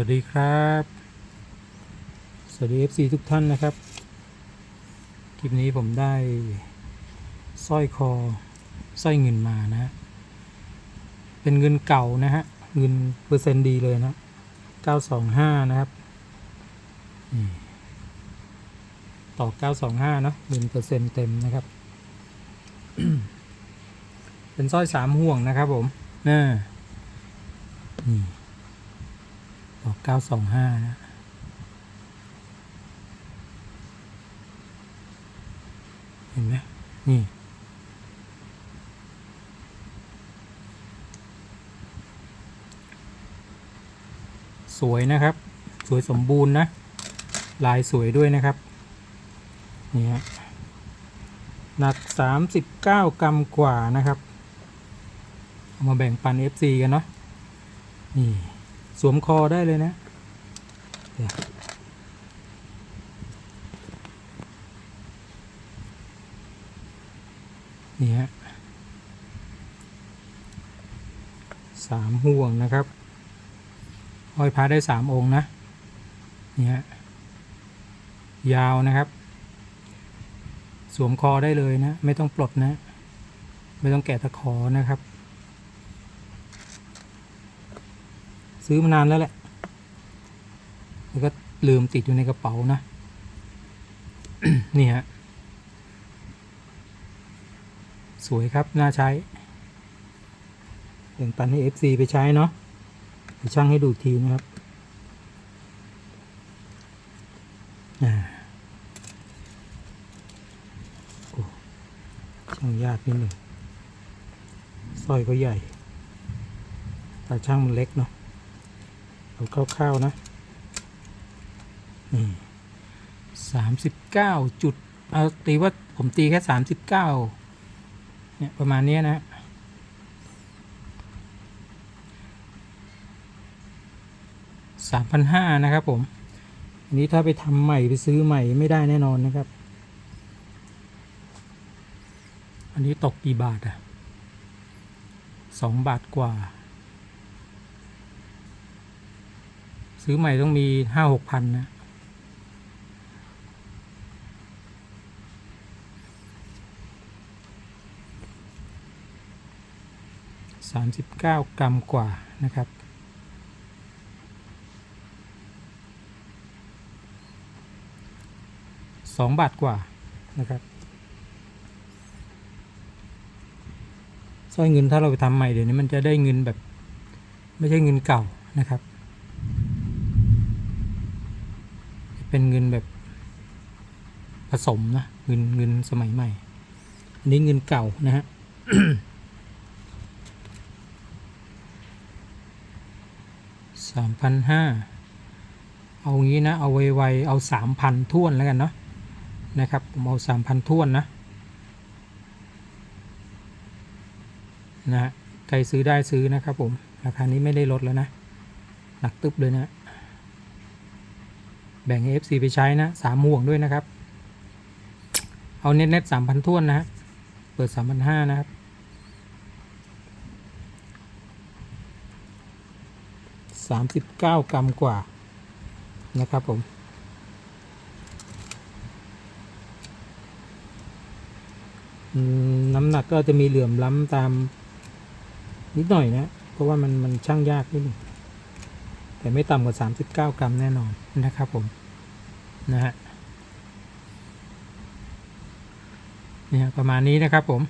วัสดีครับ สวัสดี FC ทุกท่านนะครับ คลิปนี้ผมได้สร้อยคอสร้อยเงินมานะ เป็นเงินเก่านะฮะ เงินเปอร์เซ็นต์ดีเลยนะ 925 นะครับ ต่อ 925 เนอะเงินเปอร์เซ็นต์เต็มนะครับ เป็นสร้อยสามห่วงนะครับผมน่านี่ ต่อ925นะเห็นไหมนี่ สวยนะครับ สวยสมบูรณ์นะ ลายสวยด้วยนะครับ นี่ฮะหนัก 39 กรัมกว่านะครับ เอามาแบ่งปัน FC กันเนาะนี่ สวมคอได้เลยนะนี่ฮะสามห่วงนะครับห้อยพระได้สามองค์นะนี่ฮะยาวนะครับ สวมคอได้เลยนะ ไม่ต้องปลดนะ ไม่ต้องแกะตะขอนะครับ ซื้อมานานแล้วแหละแล้วก็ลืมติดอยู่ในกระเป๋านะ นี่ฮะ สวยครับ น่าใช้แบ่งปันให้ FC ไปใช้เนาะช่างให้ดูทีนะครับอ่ช่างยากนิดหนึ่งสร้อยก็ใหญ่ แต่ช่างมันเล็กเนาะ เอาคร่าวๆนะนี่สามสิบเก้าจุดเอาตีว่าผมตีแค่สามสิบเก้าเนี่ยประมาณนี้นะสามพันห้านะครับผม อันนี้ถ้าไปทำใหม่ไปซื้อใหม่ไม่ได้แน่นอนนะครับ อันนี้ตกกี่บาทอะสองบาทกว่า ซื้อใหม่ต้องมีห้าหกพันนะสามสิบเก้ากรัมกว่านะครับสองบาทกว่านะครับสร้อยเงินถ้าเราไปทำใหม่เดี๋ยวนี้มันจะได้เงินแบบ ไม่ใช่เงินเก่านะครับ เป็นเงินแบบผสมนะเงินเงินสมัยใหม่ อันนี้เงินเก่านะฮะสามพันห้าเอางี้นะ เอาไวๆเอาสามพันท่วนแล้วกันเนาะนะครับ ผมเอาสามพันท่วนนะนะใครซื้อได้ซื้อนะครับผม ราคานี้ไม่ได้ลดแล้วนะ หนักตึบเลยนะ แบ่ง FC ไปใช้นะสามห่วงด้วยนะครับ เอาเน็ตเน็ตสามพันท่วนนะฮะเปิดสามพันห้านะครับสามสิบเก้ากรัมกว่านะครับผมน้ำหนักก็จะมีเหลื่อมล้ำตามนิดหน่อยนะ เพราะว่ามันมันช่างยากนิดนึง แต่ไม่ต่ำกว่า 39 กรัมแน่นอนนะครับผมนะฮะเนี่ยประมาณนี้นะครับผม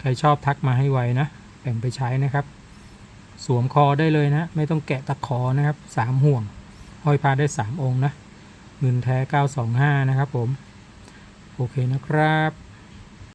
ใครชอบทักมาให้ไวนะแบ่งไปใช้นะครับ สวมคอได้เลยนะ ไม่ต้องแกะตะขอนะครับสามห่วง ห้อยพาได้สามองค์นะเงินแท้ 925 นะครับผม โอเคนะครับ